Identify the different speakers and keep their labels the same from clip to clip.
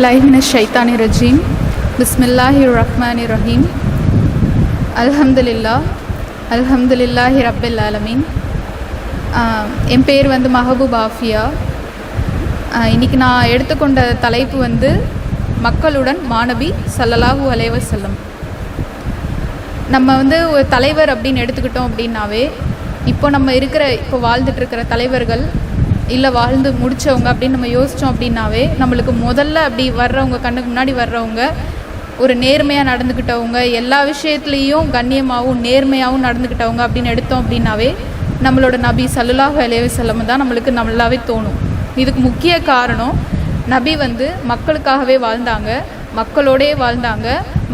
Speaker 1: அவுதுபில்லாஹிமின ஷைத்தானி ரஜீம். பிஸ்மில்லாஹி ரஹ்மானி ரஹீம். அல்ஹம்துலில்லா அல்ஹம்துலில்லாஹி ரப்பில் ஆலமீன். என் பேர் வந்து மஹபூப் ஆஃபியா. இன்றைக்கி நான் எடுத்துக்கொண்ட தலைப்பு வந்து மக்களுடன் மாணவி சல்லலாஹூ அலைவ செல்லம் நம்ம வந்து ஒரு தலைவர் அப்படின்னு எடுத்துக்கிட்டோம் அப்படின்னாவே இப்போ நம்ம இருக்கிற இப்போ வாழ்ந்துட்டுருக்கிற தலைவர்கள் இல்லை வாழ்ந்து முடித்தவங்க அப்படின்னு நம்ம யோசித்தோம் அப்படின்னாவே நம்மளுக்கு முதல்ல அப்படி வர்றவங்க கண்ணுக்கு முன்னாடி வர்றவங்க ஒரு நேர்மையாக நடந்துக்கிட்டவங்க எல்லா விஷயத்துலேயும் கண்ணியமாகவும் நேர்மையாகவும் நடந்துக்கிட்டவங்க அப்படின்னு எடுத்தோம் அப்படின்னாவே நம்மளோட நபி சல்லுலாஹ் அலைஹி செல்லம் தான் நம்மளுக்கு நல்லாவே தோணும். இதுக்கு முக்கிய காரணம் நபி வந்து மக்களுக்காகவே வாழ்ந்தாங்க மக்களோடே வாழ்ந்தாங்க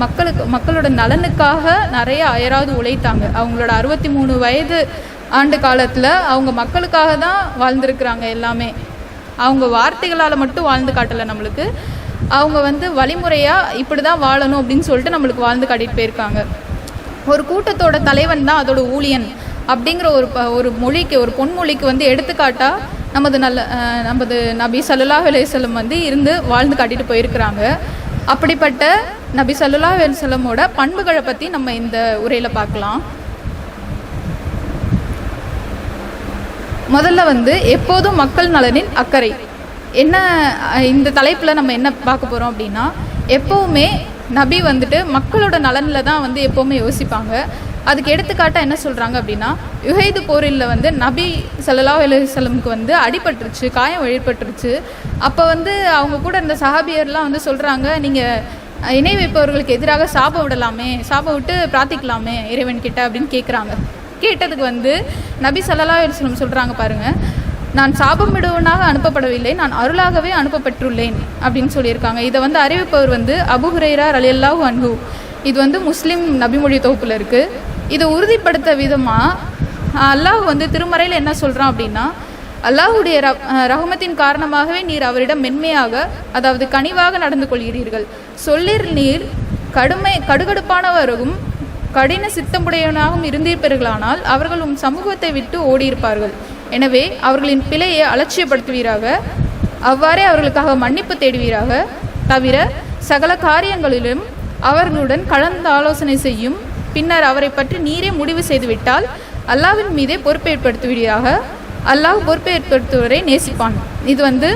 Speaker 1: மக்களுக்கு மக்களோட நலனுக்காக நிறைய அயராது உழைத்தாங்க. அவங்களோட அறுபத்தி மூணு வயது ஆண்டு காலத்தில் அவங்க மக்களுக்காக தான் வாழ்ந்திருக்கிறாங்க எல்லாமே. அவங்க வார்த்தைகளால் மட்டும் வாழ்ந்து காட்டலை நம்மளுக்கு. அவங்க வந்து வழிமுறையாக இப்படி தான் வாழணும் அப்படின்னு சொல்லிட்டு நம்மளுக்கு வாழ்ந்து காட்டிட்டு போயிருக்காங்க. ஒரு கூட்டத்தோட தலைவன் தான் அதோட ஊழியன் அப்படிங்கிற ஒரு ப ஒரு மொழிக்கு ஒரு பொன்மொழிக்கு வந்து எடுத்துக்காட்டாக நமது நல்ல நமது நபி சல்லுல்லா அலைஹி வந்து இருந்து வாழ்ந்து காட்டிட்டு போயிருக்கிறாங்க. அப்படிப்பட்ட நபி சல்லுல்லா அலைஹி பண்புகளை பற்றி நம்ம இந்த உரையில் பார்க்கலாம். முதல்ல வந்து எப்போதும் மக்கள் நலனின் அக்கறை. என்ன இந்த தலைப்பில் நம்ம என்ன பார்க்க போகிறோம் அப்படின்னா எப்போவுமே நபி வந்துட்டு மக்களோட நலனில் தான் வந்து எப்போவுமே யோசிப்பாங்க. அதுக்கு எடுத்துக்காட்டாக என்ன சொல்கிறாங்க அப்படின்னா யுகைது போரில் வந்து நபி சல்லா அலுவலமுக்கு வந்து அடிபட்டுருச்சு காயம் வழிபட்டுருச்சு அப்போ வந்து அவங்க கூட இந்த சஹாபியர்லாம் வந்து சொல்கிறாங்க நீங்கள் இணை வைப்பவர்களுக்கு எதிராக சாப விடலாமே சாப விட்டு பிரார்த்திக்கலாமே இறைவன் கிட்ட அப்படின்னு கேட்குறாங்க கேட்டதுக்கு வந்து நபி சல்லா அலைஹி சொல்கிறாங்க பாருங்கள் நான் சாபமிடுவனாக அனுப்பப்படவில்லை நான் அருளாகவே அனுப்பப்பட்டுள்ளேன் அப்படின்னு சொல்லியிருக்காங்க. இதை வந்து அறிவிப்பவர் வந்து அபு ஹுரைரா ரலியல்லாஹு அன்ஹு. இது வந்து முஸ்லீம் நபிமொழி தொகுப்பில் இருக்குது இதை உறுதிப்படுத்த விதமாக அல்லாஹ் வந்து திருமறையில் என்ன சொல்கிறான் அப்படின்னா அல்லாஹுடைய ர ரகுமத்தின் காரணமாகவே நீர் அவரிடம் மென்மையாக அதாவது கனிவாக நடந்து கொள்கிறீர்கள். சொல்லிர் நீர் கடுமை கடுகடுப்பானவரும் கடின சித்தமுடையவனாகவும் இருந்திருப்பீர்களானால் அவர்கள் உம் சமூகத்தை விட்டு ஓடியிருப்பார்கள். எனவே அவர்களின் பிழையை அலட்சியப்படுத்துவீராக. அவ்வாறே அவர்களுக்காக மன்னிப்பு தேடுவீராக. தவிர சகல காரியங்களிலும் அவர்களுடன் கலந்து ஆலோசனை செய்யும். பின்னர் அவரை பற்றி நீரே முடிவு செய்துவிட்டால் அல்லாவின் மீதே பொறுப்பேற்படுத்துவீராக அல்லாஹ் பொறுப்பேற்படுத்துவரை நேசிப்பான். இது வந்து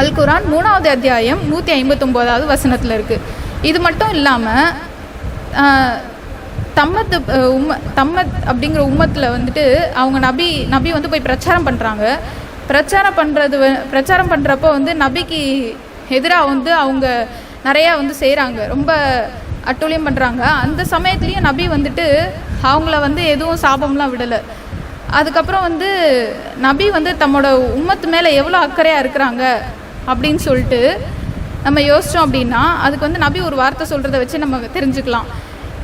Speaker 1: அல் குரான் மூணாவது அத்தியாயம் நூற்றி ஐம்பத்தொம்போதாவது வசனத்தில் இருக்குது இது மட்டும் இல்லாமல் தம்மத்து உம்ம தம்மத் அப்படிங்கிற உம்மத்தில் வந்துட்டு அவங்க நபி நபி வந்து போய் பிரச்சாரம் பண்ணுறாங்க பிரச்சாரம் பண்ணுறது பிரச்சாரம் பண்ணுறப்போ வந்து நபிக்கு எதிராக வந்து அவங்க நிறையா வந்து செய்கிறாங்க ரொம்ப அட்டூழியம் பண்ணுறாங்க அந்த சமயத்துலேயும் நபி வந்துட்டு அவங்கள வந்து எதுவும் சாபம்லாம் விடலை. அதுக்கப்புறம் வந்து நபி வந்து தம்மோட உம்மத்து மேலே எவ்வளோ அக்கறையாக இருக்கிறாங்க அப்படின்னு சொல்லிட்டு நம்ம யோசித்தோம் அப்படின்னா அதுக்கு வந்து நபி ஒரு வார்த்தை சொல்கிறத வச்சு நம்ம தெரிஞ்சுக்கலாம்.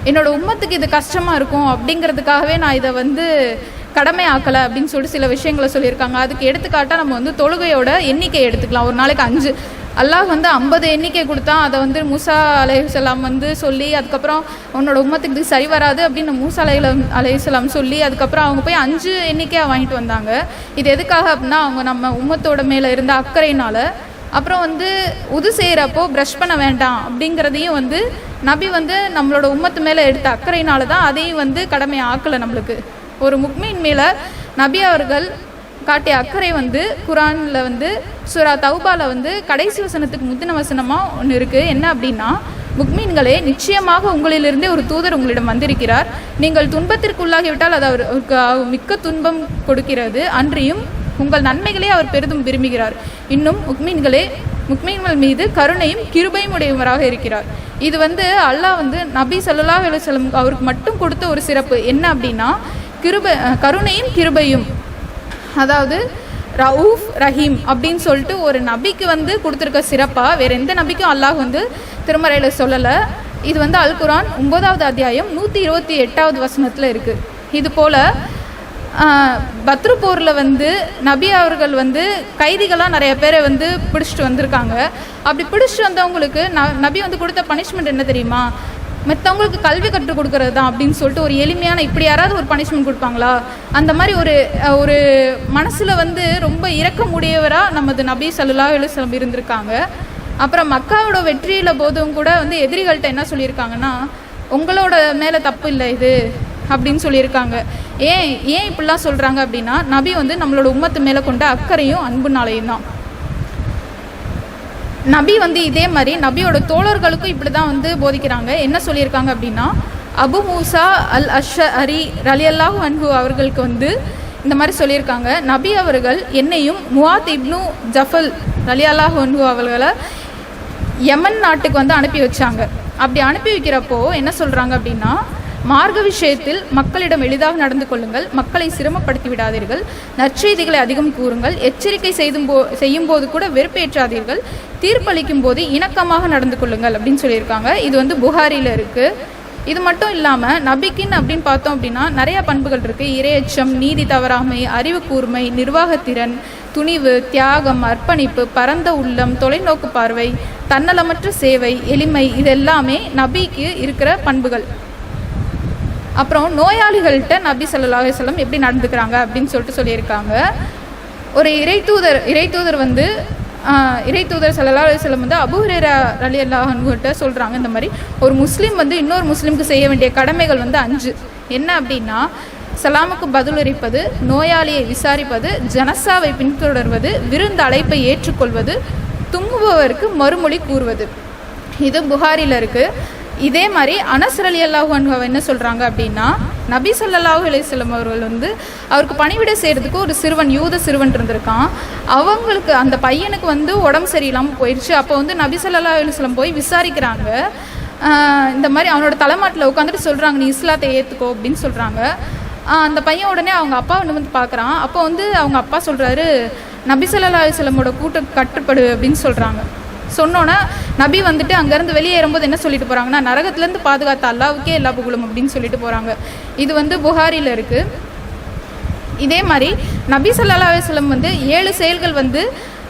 Speaker 1: என்னோடய உம்மத்துக்கு இது கஷ்டமாக இருக்கும் அப்படிங்கிறதுக்காகவே நான் இதை வந்து கடமை ஆக்கலை அப்படின்னு சொல்லிட்டு சில விஷயங்களை சொல்லியிருக்காங்க. அதுக்கு எடுத்துக்காட்டாக நம்ம வந்து தொழுகையோட எண்ணிக்கை எடுத்துக்கலாம். ஒரு நாளைக்கு அஞ்சு. அல்லாஹ் வந்து ஐம்பது எண்ணிக்கை கொடுத்தா அதை வந்து மூசா அலையுசலாம் வந்து சொல்லி அதுக்கப்புறம் உன்னோட உம்மத்துக்கு இது சரி வராது அப்படின்னு மூசா அலை அலையுசலாம் சொல்லி அதுக்கப்புறம் அவங்க போய் அஞ்சு எண்ணிக்கையாக வாங்கிட்டு வந்தாங்க. இது எதுக்காக அப்படின்னா அவங்க நம்ம உம்மத்தோட மேலே இருந்த அக்கறையினால அப்புறம் வந்து உது செய்கிறப்போ ப்ரஷ் பண்ண வேண்டாம் அப்படிங்கிறதையும் வந்து நபி வந்து நம்மளோட உம்மத்து மேலே எடுத்த அக்கறையினால தான் அதையும் வந்து கடமை ஆக்கலை நம்மளுக்கு. ஒரு முக்மீன் மேலே நபி அவர்கள் காட்டிய அக்கறை வந்து குரானில் வந்து சுரா தௌபால வந்து கடைசி வசனத்துக்கு முந்தின வசனமாக ஒன்று இருக்குது என்ன அப்படின்னா முக்மீன்களே நிச்சயமாக உங்களிலிருந்தே ஒரு தூதர் உங்களிடம் வந்திருக்கிறார். நீங்கள் துன்பத்திற்குள்ளாகிவிட்டால் அது அவர் அவருக்கு மிக்க துன்பம் கொடுக்கிறது. அன்றியும் உங்கள் நன்மைகளே அவர் பெரிதும் விரும்புகிறார். இன்னும் முக்மீன்களே முக்மீன்கள் மீது கருணையும் கிருபையும் உடையவராக இருக்கிறார். இது வந்து அல்லாஹ் வந்து நபி சல்லா அலைஹி அவருக்கு மட்டும் கொடுத்த ஒரு சிறப்பு. என்ன அப்படின்னா கிருபை கருணையும் கிருபையும். அதாவது ரவுஃப் ரஹீம் அப்படின்னு சொல்லிட்டு ஒரு நபிக்கு வந்து கொடுத்துருக்க சிறப்பாக வேறு எந்த நபிக்கும் அல்லாஹ் வந்து திருமறையில் சொல்லலை. இது வந்து அல் குரான் ஒன்பதாவது அத்தியாயம் நூற்றி இருபத்தி எட்டாவது வசனத்தில் இருக்குது இது போல் பத்ரு போரில் வந்து நபி அவர்கள் வந்து கைதிகளாக நிறைய பேரை வந்து பிடிச்சிட்டு வந்திருக்காங்க. அப்படி பிடிச்சிட்டு வந்தவங்களுக்கு ந நபி வந்து கொடுத்த பனிஷ்மெண்ட் என்ன தெரியுமா? மற்றவங்களுக்கு கல்வி கற்றுக் கொடுக்கறது தான் அப்படின்னு சொல்லிட்டு ஒரு எளிமையான இப்படி யாராவது ஒரு பனிஷ்மெண்ட் கொடுப்பாங்களா? அந்த மாதிரி ஒரு ஒரு மனசில் வந்து ரொம்ப இறக்கமுடையவராக நமது நபி ஸல்லல்லாஹு எழுசலம் இருந்திருக்காங்க. அப்புறம் மக்காவோட வெற்றியில் போதும் கூட வந்து எதிரிகள்கிட்ட என்ன சொல்லியிருக்காங்கன்னா உங்களோட மேலே தப்பு இல்லை இது. அப்படின்னு சொல்லியிருக்காங்க. ஏன் ஏன் இப்படிலாம் சொல்கிறாங்க அப்படின்னா நபி வந்து நம்மளோட உம்மத்து மேலே கொண்ட அக்கறையும் அன்புனாலையும் தான். நபி வந்து இதே மாதிரி நபியோட தோழர்களுக்கும் இப்படி தான் வந்து போதிக்கிறாங்க. என்ன சொல்லியிருக்காங்க அப்படின்னா அபு மூசா அல் அஷ் அரி ரலியல்லாஹு அன்ஹு அவர்களுக்கு வந்து இந்த மாதிரி சொல்லியிருக்காங்க. நபி அவர்கள் என்னையும் முவாத் இப்னு ஜஃபல் ரலியல்லாஹு அன்ஹு அவர்களை யமன் நாட்டுக்கு வந்து அனுப்பி வச்சாங்க. அப்படி அனுப்பி வைக்கிறப்போ என்ன சொல்கிறாங்க அப்படின்னா மார்க்க விஷயத்தில் மக்களிடம் எளிதாக நடந்து கொள்ளுங்கள் மக்களை சிரமப்படுத்தி விடாதீர்கள் நற்செய்திகளை அதிகம் கூறுங்கள் எச்சரிக்கை செய்தும் போ செய்யும் போது கூட வெறுப்பேற்றாதீர்கள் தீர்ப்பளிக்கும் போது இணக்கமாக நடந்து கொள்ளுங்கள் அப்படின்னு சொல்லியிருக்காங்க. இது வந்து புகாரியில் இருக்குது இது மட்டும் இல்லாமல் நபிக்கின் அப்படின்னு பார்த்தோம் அப்படின்னா நிறைய பண்புகள் இருக்குது இரையச்சம் நீதி தவறாமை அறிவு கூர்மை நிர்வாகத்திறன் துணிவு தியாகம் அர்ப்பணிப்பு பரந்த உள்ளம் தொலைநோக்கு பார்வை தன்னலமற்ற சேவை எளிமை இதெல்லாமே நபிக்கு இருக்கிற பண்புகள். அப்புறம் நோயாளிகள்கிட்ட நபி ஸல்லல்லாஹு செல்லம் எப்படி நடந்துக்கிறாங்க அப்படின்னு சொல்லிட்டு சொல்லியிருக்காங்க. ஒரு இறைத்தூதர் இறைத்தூதர் வந்து இறைத்தூதர் சல்லா அலைஹி வந்து அபுஹரேரா அலி அல்லாஹன்கிட்ட சொல்கிறாங்க இந்த மாதிரி. ஒரு முஸ்லீம் வந்து இன்னொரு முஸ்லீமுக்கு செய்ய வேண்டிய கடமைகள் வந்து அஞ்சு. என்ன அப்படின்னா சலாமுக்கு பதிலளிப்பது நோயாளியை விசாரிப்பது ஜனசாவை பின்தொடர்வது விருந்து அழைப்பை ஏற்றுக்கொள்வது துங்குபவருக்கு மறுமொழி கூறுவது. இது புகாரில் இருக்குது இதே மாதிரி அனஸ் அலி அல்லாஹு அன்ஹு என்ன சொல்கிறாங்க அப்படின்னா நபி ஸல்லல்லாஹு அலைஹி அவர்கள் வந்து அவருக்கு பணிவிடை செய்கிறதுக்கு ஒரு சிறுவன் யூத சிறுவன் இருந்திருக்கான். அவங்களுக்கு அந்த பையனுக்கு வந்து உடம்பு சரியில்லாமல் போயிடுச்சு அப்போ வந்து நபி ஸல்லல்லாஹு அலைஹி போய் விசாரிக்கிறாங்க. இந்த மாதிரி அவனோட தலைமாட்டில் உட்காந்துட்டு சொல்கிறாங்க நீ இஸ்லாத்தை ஏற்றுக்கோ அப்படின்னு சொல்கிறாங்க அந்த பையன் உடனே அவங்க அப்பா ஒன்று வந்து பார்க்குறான் அப்போ வந்து அவங்க அப்பா சொல்கிறாரு நபி ஸல்லல்லாஹு அலைஹி கூட்டம் கட்டுப்படு அப்படின்னு சொல்கிறாங்க சொன்னோன்னே நபி வந்துட்டு அங்கேருந்து வெளியேறும்போது என்ன சொல்லிட்டு போகிறாங்கன்னா நரகத்துலேருந்து பாதுகாத்த அல்லாவுக்கே எல்லா புகழும் அப்படின்னு சொல்லிட்டு போகிறாங்க இது வந்து புகாரியில் இருக்குது இதே மாதிரி நபி சல்லா அலுவலம் வந்து ஏழு செயல்கள் வந்து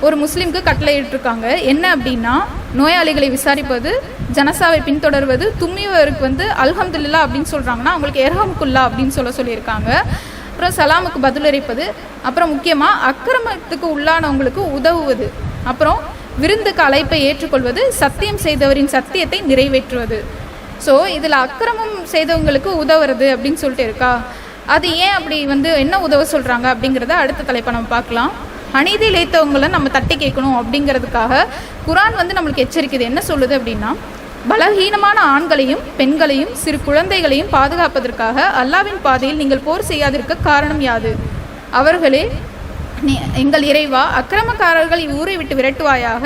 Speaker 1: ஒரு முஸ்லீம்க்கு கட்டளையிட்டிருக்காங்க. என்ன அப்படின்னா நோயாளிகளை விசாரிப்பது ஜனசாவை பின்தொடர்வது தும்மியவருக்கு வந்து அல்ஹம்துல்லா அப்படின்னு சொல்கிறாங்கன்னா அவங்களுக்கு எர்ஹமுக்குல்லா அப்படின்னு சொல்ல சொல்லியிருக்காங்க. அப்புறம் சலாமுக்கு பதிலளிப்பது அப்புறம் முக்கியமாக அக்கிரமத்துக்கு உள்ளானவங்களுக்கு உதவுவது. அப்புறம் விருந்துக்கு அழைப்பை ஏற்றுக்கொள்வது சத்தியம் செய்தவரின் சத்தியத்தை நிறைவேற்றுவது. ஸோ இதில் அக்கிரமம் செய்தவங்களுக்கு உதவுறது அப்படின்னு சொல்லிட்டு இருக்கா? அது ஏன் அப்படி வந்து என்ன உதவ சொல்கிறாங்க அப்படிங்கிறத அடுத்த தலைப்பை நம்ம பார்க்கலாம். அநீதி இழைத்தவங்களை நம்ம தட்டி கேட்கணும் அப்படிங்கிறதுக்காக குரான் வந்து நம்மளுக்கு எச்சரிக்குது. என்ன சொல்லுது அப்படின்னா பலகீனமான ஆண்களையும் பெண்களையும் சிறு குழந்தைகளையும் பாதுகாப்பதற்காக அல்லாவின் பாதையில் நீங்கள் போர் செய்யாதிருக்க காரணம் யாது? அவர்களே நீ எங்கள் இறைவா அக்கிரமக்காரர்கள் இவ்வூரை விட்டு விரட்டுவாயாக.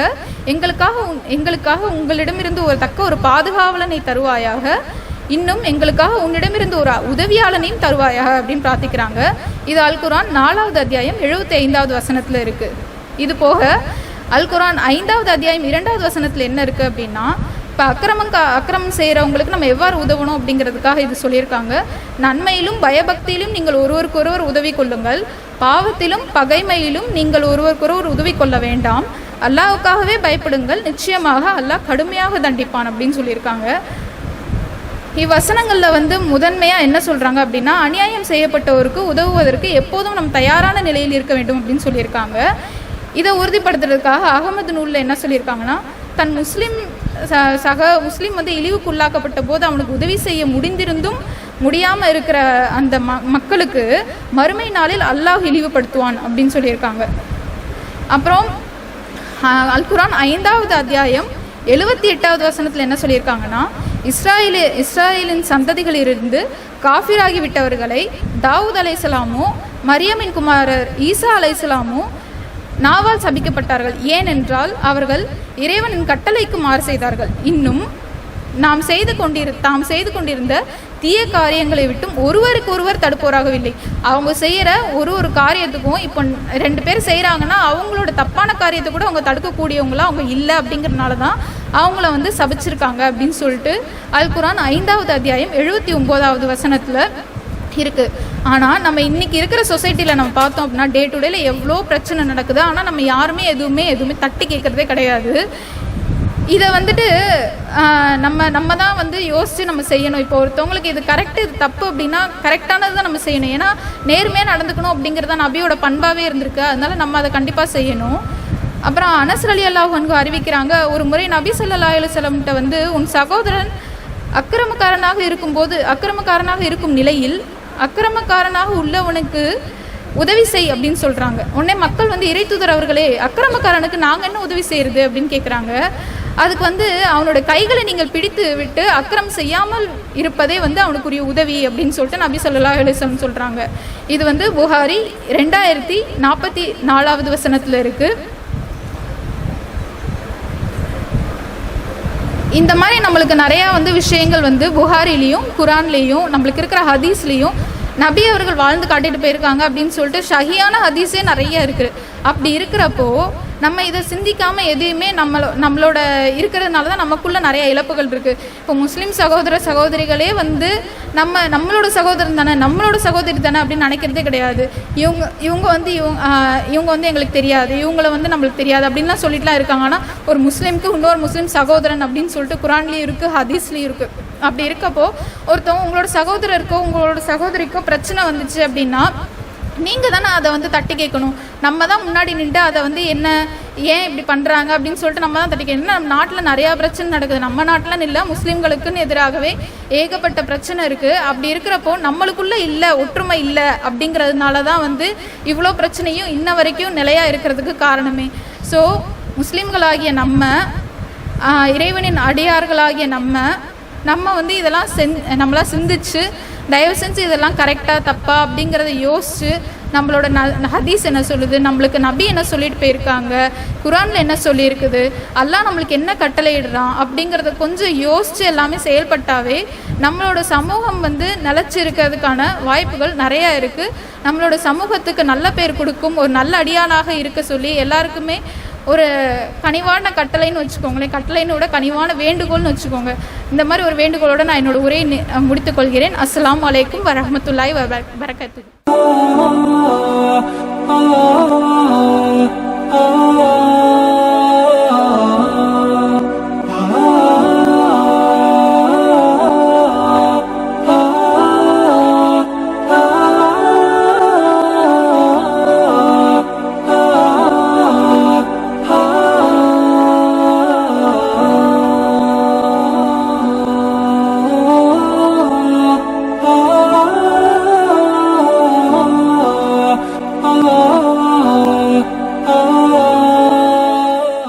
Speaker 1: எங்களுக்காக எங்களுக்காக உங்களிடமிருந்து ஒரு தக்க ஒரு பாதுகாவலனை தருவாயாக. இன்னும் எங்களுக்காக உன்னிடமிருந்து ஒரு உதவியாளனையும் தருவாயாக அப்படின்னு பிரார்த்திக்கிறாங்க. இது அல்குரான் நாலாவது அத்தியாயம் எழுபத்தி ஐந்தாவது வசனத்தில் இருக்கு. இது போக அல்குரான் ஐந்தாவது அத்தியாயம் இரண்டாவது வசனத்தில் என்ன இருக்கு அப்படின்னா இப்போ அக்கிரமம் கா அக்கிரமம் செய்கிறவங்களுக்கு நம்ம எவ்வாறு உதவணும் அப்படிங்கிறதுக்காக இது சொல்லியிருக்காங்க. நன்மையிலும் பயபக்தியிலும் நீங்கள் ஒருவருக்கொருவர் உதவி கொள்ளுங்கள். பாவத்திலும் பகைமையிலும் நீங்கள் ஒருவருக்கொருவர் உதவி கொள்ள வேண்டாம். அல்லாவுக்காகவே பயப்படுங்கள். நிச்சயமாக அல்லாஹ் கடுமையாக தண்டிப்பான் அப்படின்னு சொல்லியிருக்காங்க. இவ்வசனங்களில் வந்து முதன்மையாக என்ன சொல்கிறாங்க அப்படின்னா அநியாயம் செய்யப்பட்டவருக்கு உதவுவதற்கு எப்போதும் நம்ம தயாரான நிலையில் இருக்க வேண்டும் அப்படின்னு சொல்லியிருக்காங்க. இதை உறுதிப்படுத்துறதுக்காக அகமது நூலில் என்ன சொல்லியிருக்காங்கன்னா தன் முஸ்லீம் ச சக முஸ்லீம் வந்து இழிவுக்குள்ளாக்கப்பட்ட போது அவனுக்கு உதவி செய்ய முடிந்திருந்தும் முடியாமல் இருக்கிற அந்த ம மக்களுக்கு மறுமை நாளில் அல்லாஹ் இழிவுபடுத்துவான் அப்படின்னு சொல்லியிருக்காங்க. அப்புறம் அல்குரான் அல் குரான் ஐந்தாவது அத்தியாயம் எழுபத்தி எட்டாவது வசனத்தில் என்ன சொல்லியிருக்காங்கன்னா இஸ்ராயலி இஸ்ராயலின் சந்ததிகளிலிருந்து காஃபிராகி விட்டவர்களை தாவூத் அலைசலாமோ மரியமின் குமாரர் ஈசா அலைசலாமோ நாவால் சபிக்கப்பட்டார்கள். ஏனென்றால் அவர்கள் இறைவனின் கட்டளைக்கு மாறு செய்தார்கள். இன்னும் நாம் செய்து கொண்டிரு தாம் செய்து கொண்டிருந்த தீய காரியங்களை விட்டும் ஒருவருக்கு ஒருவர் தடுப்போராகவில்லை. அவங்க செய்கிற ஒரு ஒரு காரியத்துக்கும் இப்போ ரெண்டு பேர் செய்கிறாங்கன்னா அவங்களோட தப்பான காரியத்தை கூட அவங்க தடுக்கக்கூடியவங்களாம் அவங்க இல்லை அப்படிங்கிறனால தான் அவங்கள வந்து சபிச்சிருக்காங்க அப்படின்னு சொல்லிட்டு அல் குரான் ஐந்தாவது அத்தியாயம் எழுபத்தி ஒம்போதாவது வசனத்தில் இருக்குது ஆனால் நம்ம இன்றைக்கி இருக்கிற சொசைட்டியில் நம்ம பார்த்தோம் அப்படின்னா டே டு டேல எவ்வளோ பிரச்சனை நடக்குது. ஆனால் நம்ம யாருமே எதுவுமே எதுவுமே தட்டி கேட்குறதே கிடையாது. இதை வந்துட்டு நம்ம நம்ம தான் வந்து யோசித்து நம்ம செய்யணும். இப்போ ஒருத்தவங்களுக்கு இது கரெக்ட் இது தப்பு அப்படின்னா கரெக்டானது தான் நம்ம செய்யணும். ஏன்னா நேர்மையாக நடந்துக்கணும் அப்படிங்கிறது தான் நபியோட பண்பாகவே இருந்திருக்கு. அதனால நம்ம அதை கண்டிப்பாக செய்யணும். அப்புறம் அனசர் அலி அல்லாஹன்கு அறிவிக்கிறாங்க ஒரு முறை நபி ஸல்லல்லாஹு அலைஹி வந்து உன் சகோதரன் அக்கிரமக்காரனாக இருக்கும்போது அக்கிரமக்காரனாக இருக்கும் நிலையில் அக்கிரமக்காரனாக உள்ளவனுக்கு உதவி செய் அப்படின்னு சொல்கிறாங்க உடனே மக்கள் வந்து இறைத்தூதர் அவர்களே அக்கிரமக்காரனுக்கு நாங்கள் என்ன உதவி செய்கிறது அப்படின்னு கேட்குறாங்க அதுக்கு வந்து அவனோட கைகளை நீங்கள் பிடித்து விட்டு அக்கிரம் செய்யாமல் இருப்பதே வந்து அவனுக்குரிய உதவி அப்படின்னு சொல்லிட்டு நபி ஸல்லல்லாஹு அலிசம் சொல்கிறாங்க இது வந்து புகாரி ரெண்டாயிரத்தி நாற்பத்தி நாலாவது வசனத்தில் இருக்குது இந்த மாதிரி நம்மளுக்கு நிறையா வந்து விஷயங்கள் வந்து புகாரிலையும் குரான்லேயும் நம்மளுக்கு இருக்கிற ஹதீஸ்லேயும் நபி அவர்கள் வாழ்ந்து காட்டிட்டு போயிருக்காங்க அப்படின்னு சொல்லிட்டு ஷஹியான ஹதீஸே நிறைய இருக்குது அப்படி இருக்கிறப்போ நம்ம இதை சிந்திக்காமல் எதையுமே நம்மளோ நம்மளோட இருக்கிறதுனால தான் நமக்குள்ளே நிறைய இழப்புகள் இருக்குது இப்போ முஸ்லீம் சகோதர சகோதரிகளே வந்து நம்ம நம்மளோட சகோதரன் தானே நம்மளோட சகோதரி தானே அப்படின்னு நினைக்கிறதே கிடையாது. இவங்க இவங்க வந்து இவங்க இவங்க வந்து எங்களுக்கு தெரியாது இவங்கள வந்து நம்மளுக்கு தெரியாது அப்படின்லாம் சொல்லிட்டுலாம் இருக்காங்க. ஆனால் ஒரு முஸ்லீமுக்கு இன்னொரு முஸ்லீம் சகோதரன் அப்படின்னு சொல்லிட்டு குரான்லேயும் இருக்குது ஹதீஸ்லேயும் இருக்குது அப்படி இருக்கப்போ ஒருத்தவங்க உங்களோட சகோதரருக்கோ உங்களோட சகோதரிக்கோ பிரச்சனை வந்துச்சு அப்படின்னா நீங்கள் தானே அதை வந்து தட்டி கேட்கணும். நம்ம தான் முன்னாடி நின்று அதை வந்து என்ன ஏன் இப்படி பண்ணுறாங்க அப்படின்னு சொல்லிட்டு நம்ம தான் தட்டி கேட்கணும். நம்ம நாட்டில் நிறையா பிரச்சனை நடக்குது. நம்ம நாட்டில் இல்லை முஸ்லீம்களுக்குன்னு எதிராகவே ஏகப்பட்ட பிரச்சனை இருக்குது அப்படி இருக்கிறப்போ நம்மளுக்குள்ளே இல்லை ஒற்றுமை இல்லை அப்படிங்கிறதுனால தான் வந்து இவ்வளோ பிரச்சனையும் இன்ன வரைக்கும் நிலையாக இருக்கிறதுக்கு காரணமே. ஸோ முஸ்லீம்களாகிய நம்ம இறைவனின் அடியார்களாகிய நம்ம நம்ம வந்து இதெல்லாம் செஞ் நம்மளாம் சிந்திச்சு தயவு செஞ்சு இதெல்லாம் கரெக்டாக தப்பா அப்படிங்கிறத யோசிச்சு நம்மளோட ந ஹதீஸ் என்ன சொல்லுது நம்மளுக்கு நபி என்ன சொல்லிட்டு போயிருக்காங்க குரானில் என்ன சொல்லியிருக்குது அல்லாஹ் நம்மளுக்கு என்ன கட்டளையிடுறான் அப்படிங்கிறத கொஞ்சம் யோசித்து எல்லாமே செயல்பட்டாவே நம்மளோட சமூகம் வந்து நிலச்சி இருக்கிறதுக்கான வாய்ப்புகள் நிறையா இருக்குது நம்மளோட சமூகத்துக்கு நல்ல பேர் கொடுக்கும் ஒரு நல்ல அடியாளாக இருக்க சொல்லி எல்லாருக்குமே ஒரு கனிவான கட்டளைன்னு வச்சுக்கோங்களேன். கட்டளைன்னு கனிவான வேண்டுகோள்னு வச்சுக்கோங்க. இந்த மாதிரி ஒரு வேண்டுகோளோட நான் என்னோட உரையை முடித்துக்கொள்கிறேன். அஸ்லாம் வலைக்கும்
Speaker 2: வரமத்துல்லாய் வரக்கத்து